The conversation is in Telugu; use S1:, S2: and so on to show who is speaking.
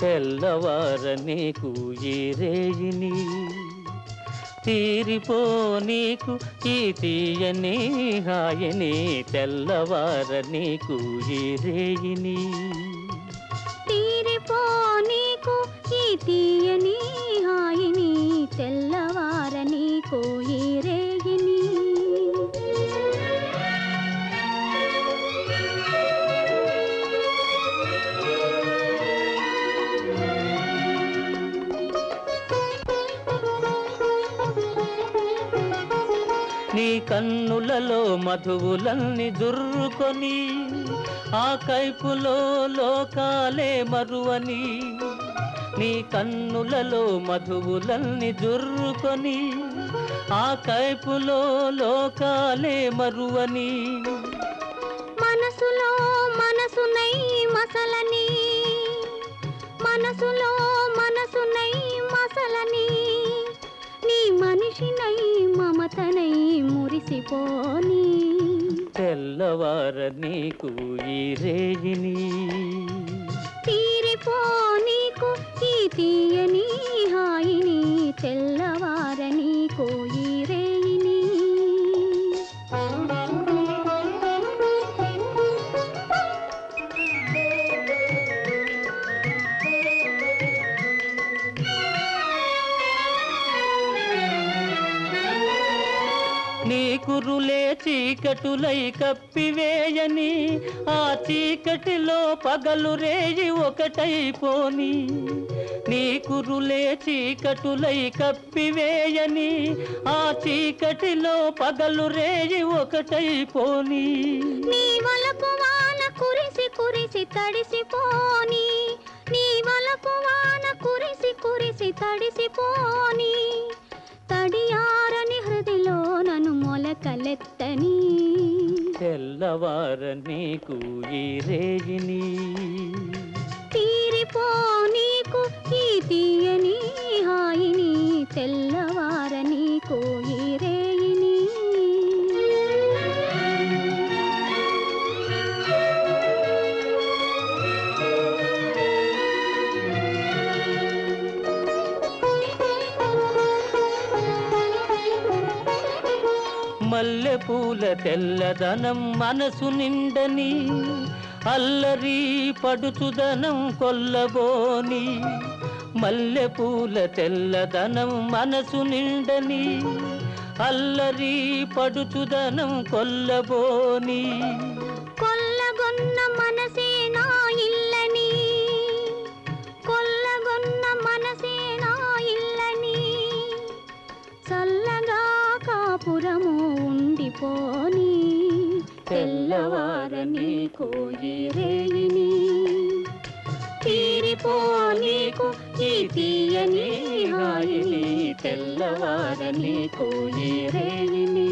S1: తెల్లవార నీకు ఈ రేయిని తీరిపో నీకు ఈ తీయని హాయని తెల్లవార నీకు ఈ రేయిని.
S2: తీరిపో నీకు ఈ తీయని
S1: నీ కన్నులలో మధువులన్నీ దుర్రుకొని ఆ కైపులో లోకాలే మరువని నీ కన్నులలో మధువులన్నీ దుర్రుకొని ఆ కైపులో లోకాలే మరువని.
S2: మనసులో మనసునై మసలని మనసులో మురిసిపోని
S1: తెల్లవార నీకు ఈ రేగిని.
S2: తీరిపో నీకు ఈ తీయని
S1: నీ చీకటులై కప్పివేయని ఆ చీకటిలో పగలు రేయి ఒకటైపోని. నీ కురులే చీకటులై కప్పివేయని ఆ చీకటిలో పగలు రేయి ఒకటైపోని.
S2: నీ వలపు వాన కురిసి కురిసి తడిసిపోని నీ వలపు వాన కురిసి కురిసి తడిసిపోని. తడియ మొలకలెత్తని
S1: తెల్లవార నీకు ఈ రేగిని.
S2: తీరిపో నీకు ఈ తీయని హాయిని. తెల్లవార నీకు
S1: మల్లె పూల తెల్లదనం మనసు నిండని అల్లరి పడుచుదనం కొల్లబోని మల్లె పూల తెల్లదనం మనసు నిండని అల్లరి పడుచుదనం కొల్లబోని.
S2: కొల్లగొన్న మనసే తెల్లవారని తెల్లవార నీకు ఈ రేయిని తీరిపో నీకు ఈ తీయని హాయిని తెల్లవారని నీకు రేయిని